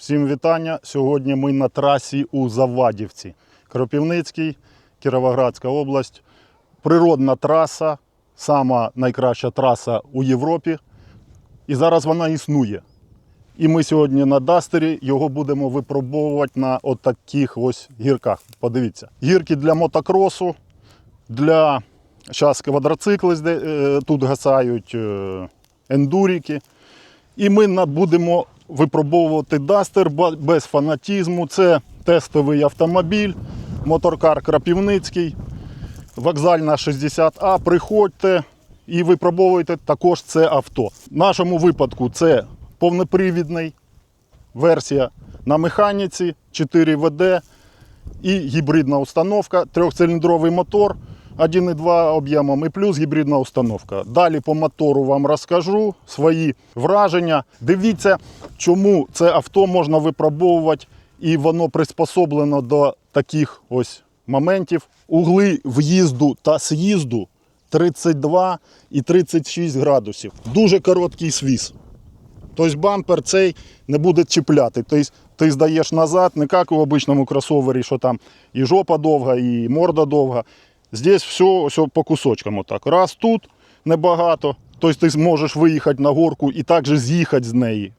Всім вітання. Сьогодні ми на трасі у Завадівці. Кропівницький, Кіровоградська область. Природна траса, сама найкраща траса у Європі. І зараз вона існує. І ми сьогодні на Дастері його будемо випробовувати на отаких ось гірках. Подивіться. Гірки для мотокросу, для зараз квадроцикли е, тут гасають, е, ендуріки. І ми будемо випробовувати Дастер без фанатізму. Це тестовий автомобіль, моторкар Крапівницький, вокзальна 60А. Приходьте і випробовуйте також це авто. В нашому випадку це повнопривідний версія на механіці, 4 ВД і гібридна установка, трьохциліндровий мотор, 1,2 об'ємом і плюс гібридна установка. Далі по мотору вам розкажу свої враження. Дивіться, чому це авто можна випробовувати і воно приспособлено до таких ось моментів. Угли в'їзду та з'їзду 32 і 36 градусів. Дуже короткий свіс. Тобто бампер цей не буде чіпляти. Тобто ти здаєш назад, не як у обичному кросовері, що там і жопа довга, і морда довга. Здесь все, все по кусочкам. Отак. Раз тут небагато. Тобто ти зможеш виїхати на горку і також з'їхати з неї,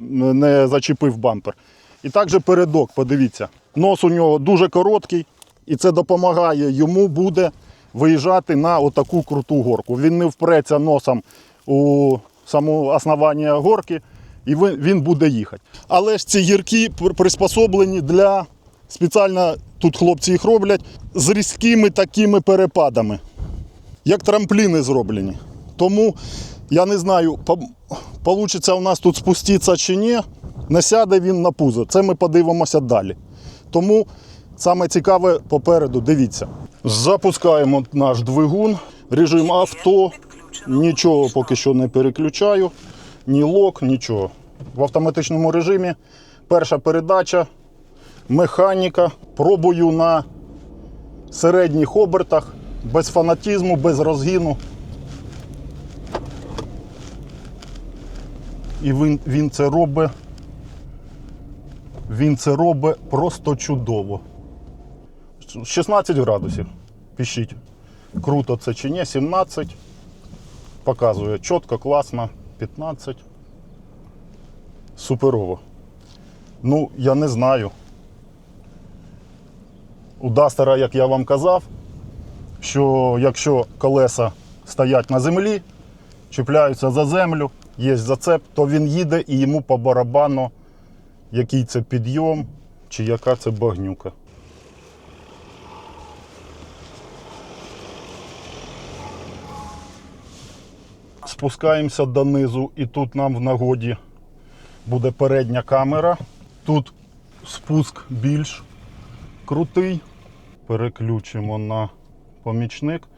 не зачепив бампер. І також передок, подивіться. Нос у нього дуже короткий, і це допомагає йому буде виїжджати на отаку круту горку. Він не впреться носом у само основання горки, і він буде їхати. Але ж ці гірки приспособлені для спеціально тут хлопці їх роблять з різкими такими перепадами, як трампліни зроблені. Тому я не знаю, вийде у нас тут спуститися чи ні, не сяде він на пузо. Це ми подивимося далі. Тому саме цікаве попереду, дивіться. Запускаємо наш двигун, режим авто. Нічого поки що не переключаю, ні лок, нічого. В автоматичному режимі перша передача, механіка. Пробую на середніх обертах, без фанатізму, без розгіну. І він, він це робить. Він це робить просто чудово. 16 градусів. Пишіть. Круто це чи ні, 17. Показує чітко, класно, 15. Суперово. Ну, я не знаю. У Дастера, як я вам казав, що якщо колеса стоять на землі, чіпляються за землю, є зацеп, то він їде і йому по барабану, який це підйом чи яка це багнюка. Спускаємося донизу, і тут нам в нагоді буде передня камера. Тут спуск більш крутий. Переключимо на помічник.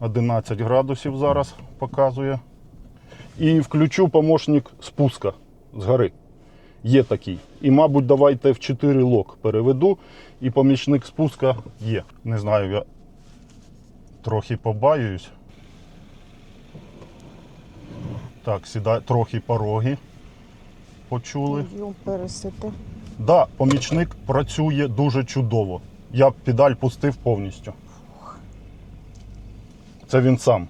11 градусів зараз показує. І включу помощник спуска з гори. Є такий. І, мабуть, давайте в 4 лок переведу. І помічник спуска є. Не знаю, я трохи побаююсь. Так, сідай трохи пороги. Почули. Пересити. Да, помічник працює дуже чудово. Я педаль пустив повністю. Це він сам.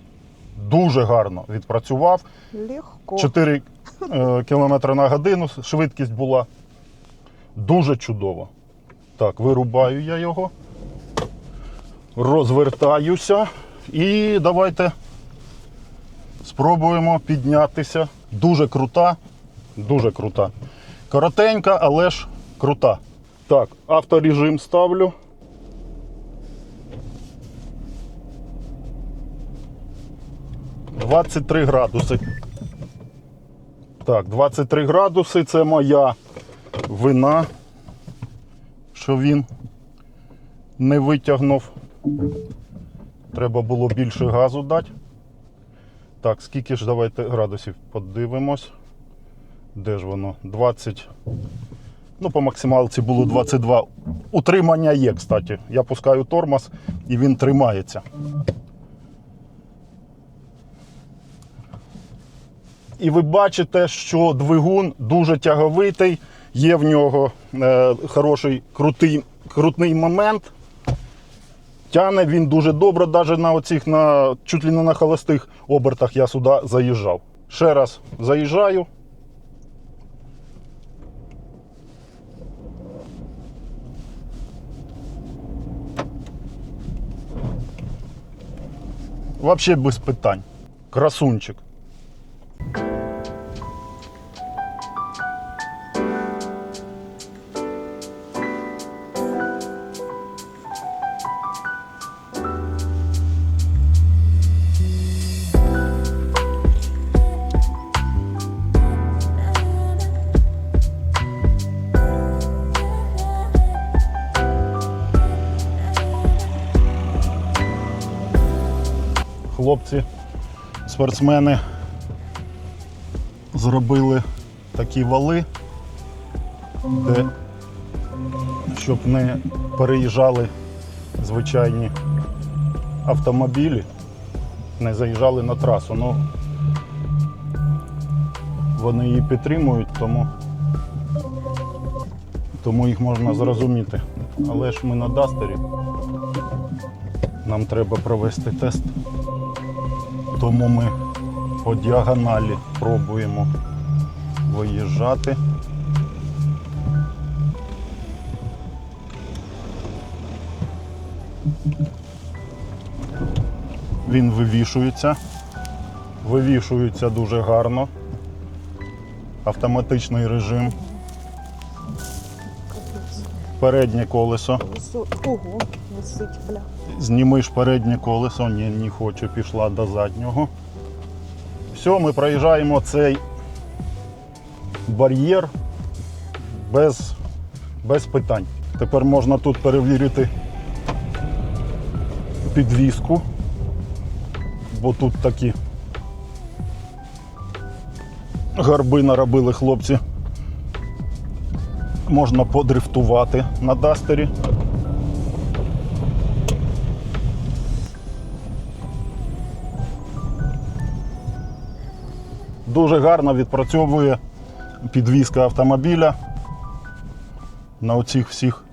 Дуже гарно відпрацював. Легко. 4 е, км на годину швидкість була. Дуже чудово. Так, вирубаю я його. Розвертаюся. І давайте спробуємо піднятися. Дуже крута. Дуже крута. Коротенька, але ж крута. Так, авторежим ставлю. Двадцять три градуси. Так, 23 градуси це моя вина, що він не витягнув. Треба було більше газу дати. Так, скільки ж давайте градусів подивимось. Де ж воно? 20. Ну, по максималці було 22. Утримання є, кстати. Я пускаю тормоз і він тримається. І ви бачите, що двигун дуже тяговитий Є в нього е, хороший крутий, крутний момент. Тяне він дуже добре, навіть на оцих на чуть ли не на холостих обертах я сюди заїжджав. Ще раз заїжджаю. Вообще без питань. Красунчик. Хлопці, спортсмени зробили такі вали, де щоб не переїжджали звичайні автомобілі, не заїжджали на трасу. Ну, вони її підтримують, тому, тому їх можна зрозуміти. Але ж ми на Дастері. Нам треба провести тест. Тому ми по діагоналі пробуємо виїжджати. Він вивішується. Вивішується дуже гарно. Автоматичний режим. Переднє колесо. Ого, висить, бля. Знімиш переднє колесо, ні, не хочу, пішла до заднього. Все, ми проїжджаємо цей бар'єр без, без питань. Тепер можна тут перевірити підвіску, бо тут такі гарби наробили хлопці. Можна подрифтувати на дастері. Дуже гарно відпрацьовує підвізка автомобіля на оцих всіх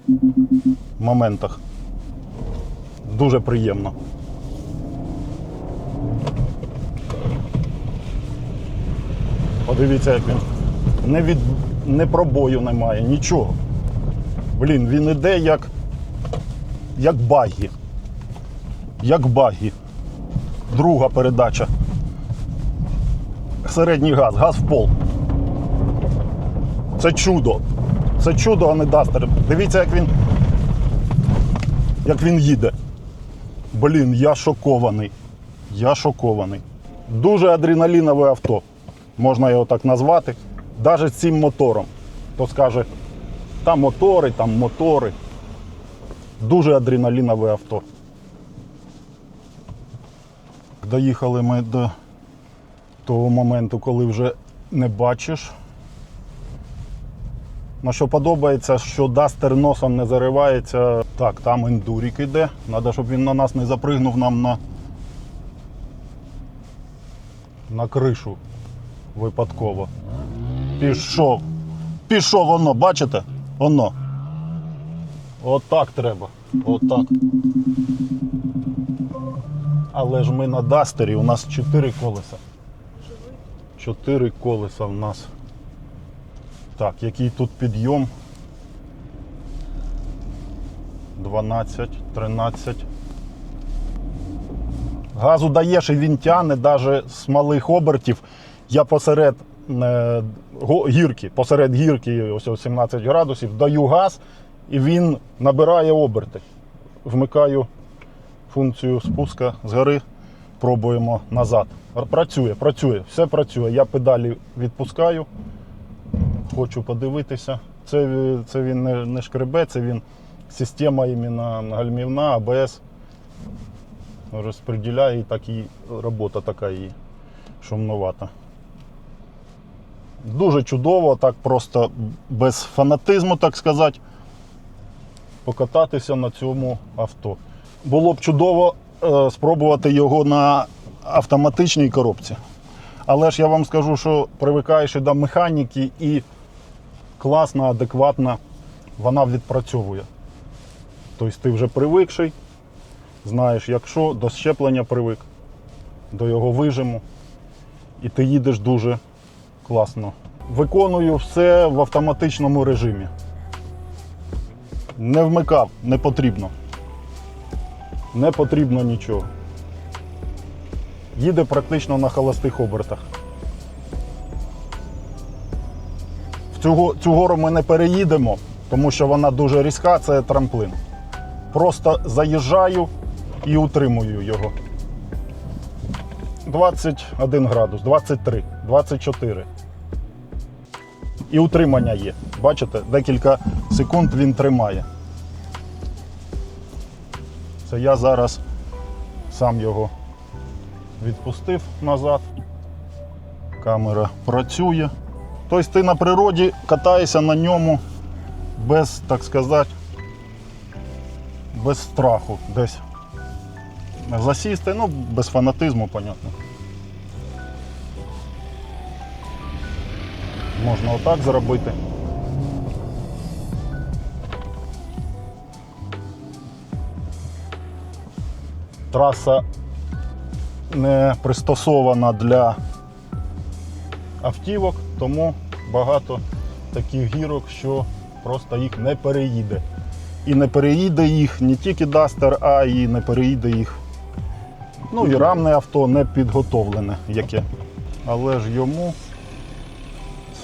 моментах. Дуже приємно. Подивіться, як він не, від... не пробою немає, нічого. Блін, він іде як, як багі. Як багі. Друга передача середній газ, газ в пол. Це чудо. Це чудо, а не дастер. Дивіться, як він. Як він їде. Блін, я шокований. Я шокований. Дуже адреналінове авто. Можна його так назвати. Навіть цим мотором. Хто скаже, там мотори, там мотори. Дуже адреналінове авто. Доїхали ми до того моменту, коли вже не бачиш. На що подобається, що дастер носом не заривається. Так, там ендурік іде. Треба, щоб він на нас не запригнув нам на, на кришу випадково. Пішов. Пішов воно, бачите? Воно. Отак треба. Отак. Але ж ми на дастері, у нас 4 колеса. Чотири колеса в нас. Так, який тут підйом? 12, 13. Газу даєш і він тяне навіть з малих обертів. Я посеред гірки, посеред гірки, ось ось 17 градусів, даю газ і він набирає оберти. Вмикаю функцію спуска з гори, пробуємо назад. Працює, працює, все працює. Я педалі відпускаю, хочу подивитися. Це, це він не, не шкребе, це він система іменно гальмівна, АБС розподіляє і так і робота така і шумновата. Дуже чудово, так просто без фанатизму, так сказати, покататися на цьому авто. Було б чудово е, спробувати його на автоматичній коробці. Але ж я вам скажу, що привикаєш до механіки і класна, адекватна, вона відпрацьовує. Тобто ти вже привикший, знаєш, якщо до щеплення привик, до його вижиму, і ти їдеш дуже класно. Виконую все в автоматичному режимі. Не вмикав, не потрібно. Не потрібно нічого. Їде практично на холостих обертах. В цю, цю гору ми не переїдемо, тому що вона дуже різка, це трамплин. Просто заїжджаю і утримую його. 21 градус, 23, 24. І утримання є. Бачите, декілька секунд він тримає. Це я зараз сам його відпустив назад. Камера працює. Тобто ти на природі катаєшся на ньому без, так сказати, без страху десь. Засісти, ну, без фанатизму, понятно. Можна отак зробити. Траса не пристосована для автівок, тому багато таких гірок, що просто їх не переїде. І не переїде їх не тільки Дастер, а і не переїде їх. Ну і рамне авто не підготовлене яке. Але ж йому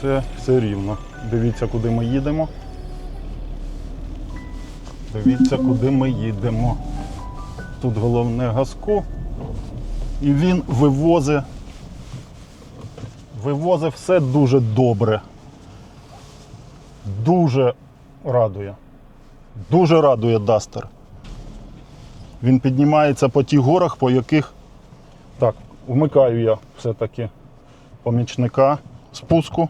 це все рівно. Дивіться, куди ми їдемо. Дивіться, куди ми їдемо. Тут головне газку. І він вивозить. Вивозить все дуже добре. Дуже радує. Дуже радує Дастер. Він піднімається по тих горах, по яких. Так, вмикаю я все-таки помічника спуску.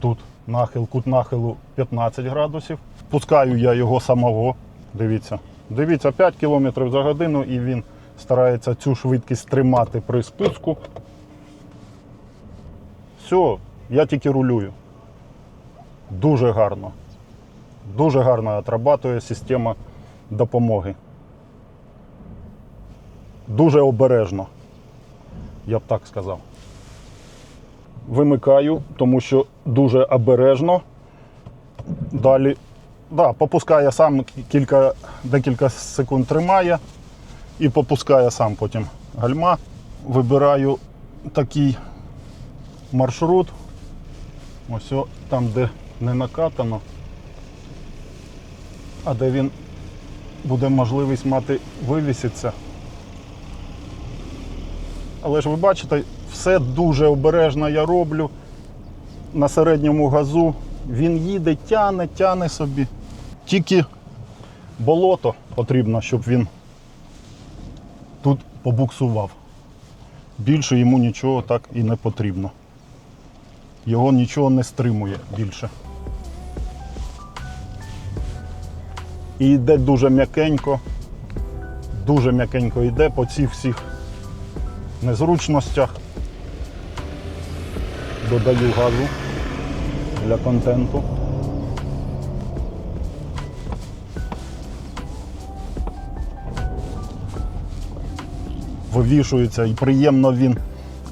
Тут нахил, кут нахилу 15 градусів. Пускаю я його самого. Дивіться. Дивіться, 5 км за годину і він старається цю швидкість тримати при спуску. Все, я тільки рулюю. Дуже гарно. Дуже гарно отрабатує система допомоги. Дуже обережно, я б так сказав. Вимикаю, тому що дуже обережно. Далі, да, попускає сам кілька, декілька секунд тримає і попускає сам потім гальма. Вибираю такий маршрут. Ось о, там, де не накатано, а де він буде можливість мати вивіситися. Але ж ви бачите, все дуже обережно я роблю. На середньому газу він їде, тяне, тяне собі. Тільки болото потрібно, щоб він тут побуксував. Більше йому нічого так і не потрібно. Його нічого не стримує більше. І йде дуже м'якенько, дуже м'якенько йде по цих всіх незручностях. Додаю газу для контенту. Вивішується і приємно він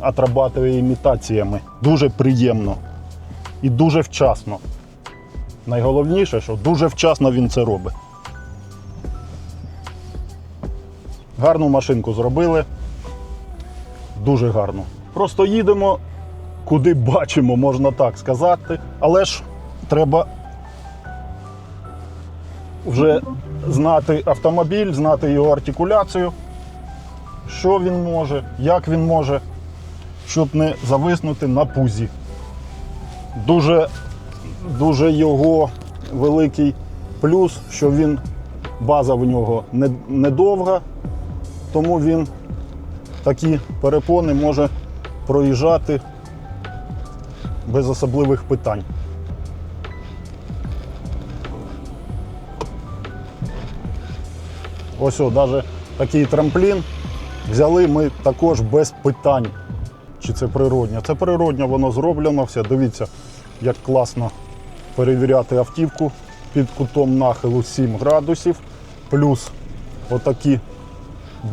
отрабатує імітаціями. Дуже приємно і дуже вчасно. Найголовніше, що дуже вчасно він це робить. Гарну машинку зробили. Дуже гарно. Просто їдемо, куди бачимо, можна так сказати. Але ж треба вже знати автомобіль, знати його артикуляцію, що він може, як він може, щоб не зависнути на пузі. Дуже, дуже його великий плюс, що він база в нього не- недовга, тому він такі перепони може проїжджати без особливих питань. Ось, о, навіть такий трамплін взяли ми також без питань. Чи це природньо? Це природньо, воно зроблено все. Дивіться, як класно перевіряти автівку під кутом нахилу 7 градусів, плюс отакі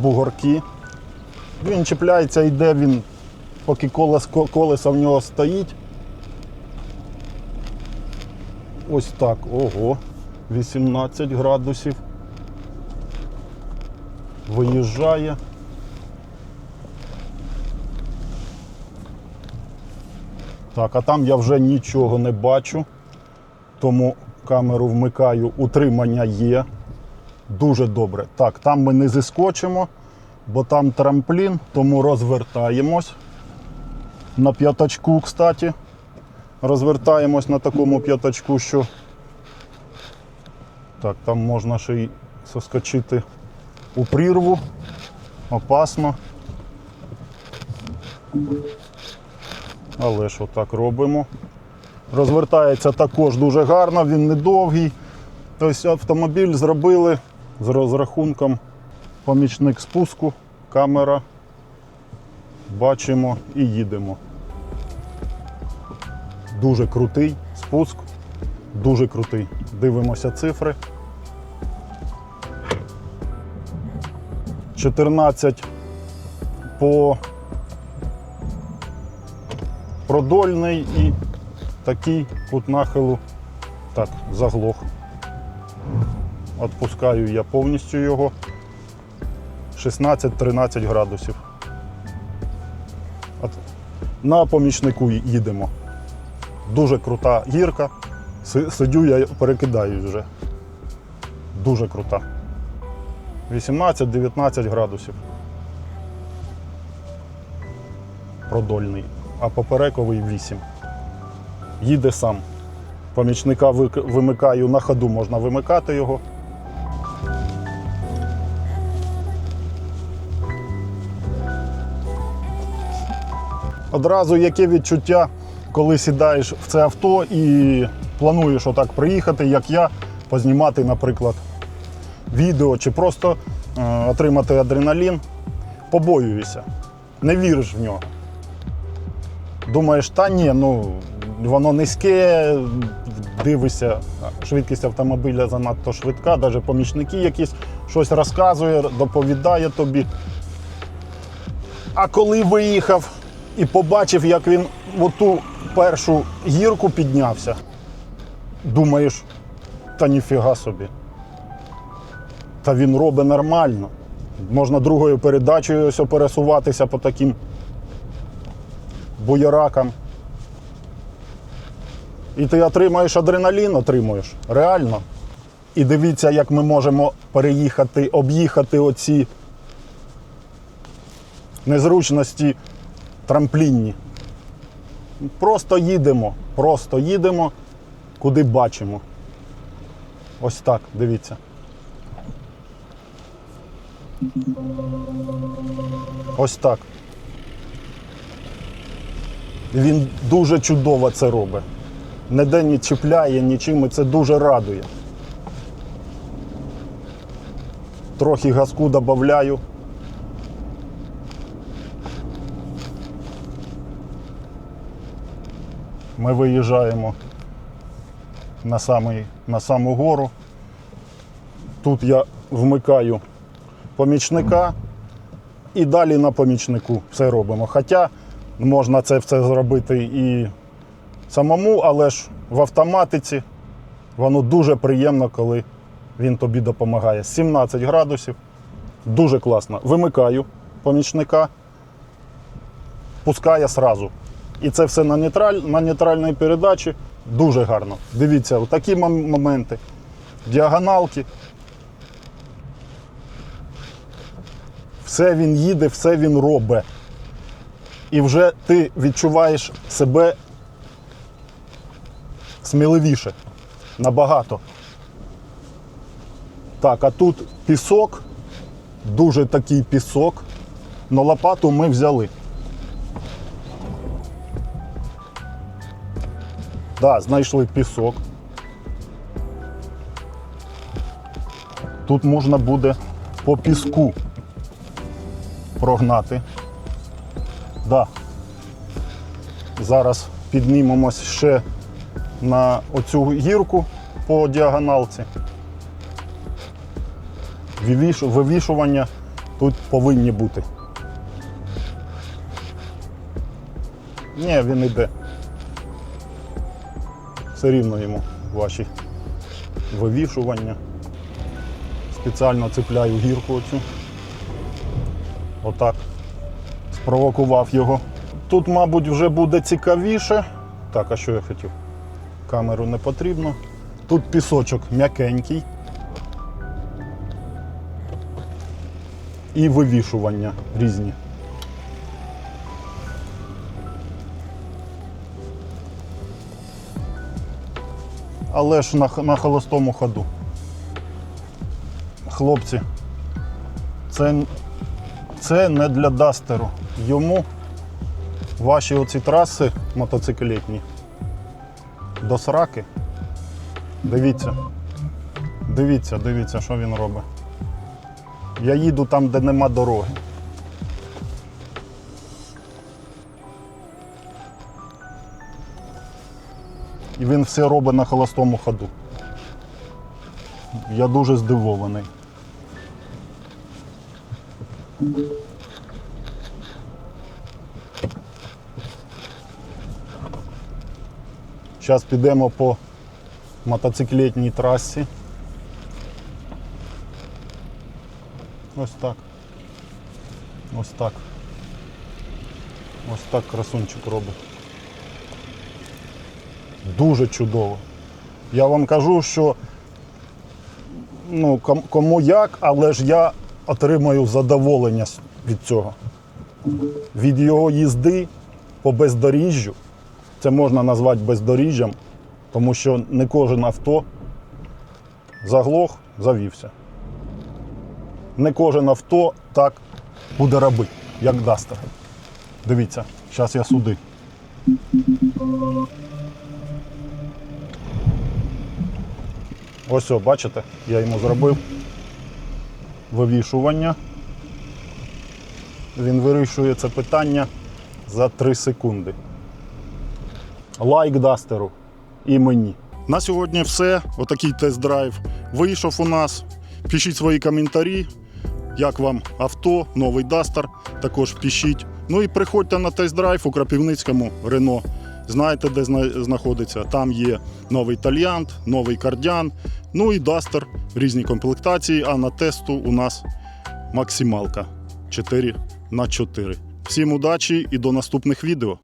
бугорки. Він чіпляється, йде він, поки колес, колесо в нього стоїть. Ось так, ого, 18 градусів. Виїжджає. Так, а там я вже нічого не бачу, тому камеру вмикаю, утримання є. Дуже добре. Так, там ми не зіскочимо, бо там трамплін, тому розвертаємось. На п'ятачку, кстати. Розвертаємось на такому п'ятачку, що. Так, там можна ще й соскочити у прірву. Опасно. Але ж отак робимо. Розвертається також дуже гарно, він недовгий. Тобто автомобіль зробили з розрахунком помічник спуску, камера. Бачимо і їдемо. Дуже крутий спуск, дуже крутий. Дивимося цифри. 14 по продольний і такий кут нахилу. Так, заглох. Отпускаю я повністю його. 16-13 градусів. На помічнику їдемо. Дуже крута гірка. Сидю я перекидаюсь вже. Дуже крута. 18-19 градусів. Продольний, а поперековий 8. Їде сам. Помічника вимикаю на ходу, можна вимикати його. Одразу яке відчуття, коли сідаєш в це авто і плануєш отак приїхати, як я, познімати, наприклад, відео чи просто е, отримати адреналін, побоюєшся, не віриш в нього. Думаєш, та ні, ну воно низьке, дивишся, швидкість автомобіля занадто швидка, навіть помічники якісь щось розказує, доповідає тобі. А коли виїхав і побачив, як він в ту першу гірку піднявся, думаєш, та ніфіга собі. Та він робить нормально. Можна другою передачею ось пересуватися по таким буяракам. І ти отримаєш адреналін, отримуєш. Реально. І дивіться, як ми можемо переїхати, об'їхати оці незручності трамплінні. Просто їдемо, просто їдемо, куди бачимо. Ось так, дивіться. Ось так. Він дуже чудово це робить. Ніде не чіпляє нічим, і це дуже радує. Трохи газку додаю. Ми виїжджаємо на, самий, на саму гору. Тут я вмикаю помічника і далі на помічнику все робимо. Хоча можна це все зробити і самому, але ж в автоматиці воно дуже приємно, коли він тобі допомагає. 17 градусів. Дуже класно. Вимикаю помічника, пускає сразу. І це все на, нейтраль, на нейтральній передачі. Дуже гарно. Дивіться, такі моменти. Діагоналки. Все він їде, все він робить. І вже ти відчуваєш себе сміливіше. Набагато. Так, а тут пісок, дуже такий пісок. Но лопату ми взяли. Да, знайшли пісок. Тут можна буде по піску прогнати. Да. Зараз піднімемось ще на оцю гірку по діагоналці. Вивішування тут повинні бути. Ні, він іде. Все рівно йому ваші вивішування. Спеціально цепляю гірку оцю. Отак. Спровокував його. Тут, мабуть, вже буде цікавіше. Так, а що я хотів? Камеру не потрібно. Тут пісочок м'якенький. І вивішування різні. Але ж на, на холостому ходу. Хлопці, це, це не для дастеру. Йому ваші оці траси мотоциклетні до сраки. Дивіться. Дивіться, дивіться, що він робить. Я їду там, де нема дороги. І він все робить на холостому ходу. Я дуже здивований. Зараз підемо по мотоциклетній трасі. Ось так. Ось так. Ось так красунчик робить. Дуже чудово. Я вам кажу, що ну, кому як, але ж я отримаю задоволення від цього. Від його їзди по бездоріжжю. Це можна назвати бездоріжжям, тому що не кожен авто заглох, завівся. Не кожен авто так буде робити, як Дастер. Дивіться, зараз я сюди. Ось, о, бачите, я йому зробив вивішування. Він вирішує це питання за 3 секунди. Лайк Дастеру і мені. На сьогодні все. Отакий тест-драйв вийшов у нас. Пишіть свої коментарі, як вам авто, новий Дастер. Також пишіть. Ну і приходьте на тест-драйв у Крапівницькому Рено. Знаєте, де знаходиться? Там є новий Тальянт, новий Кардіан, ну і Дастер в різній комплектації. А на тесту у нас максималка 4 на 4. Всім удачі і до наступних відео.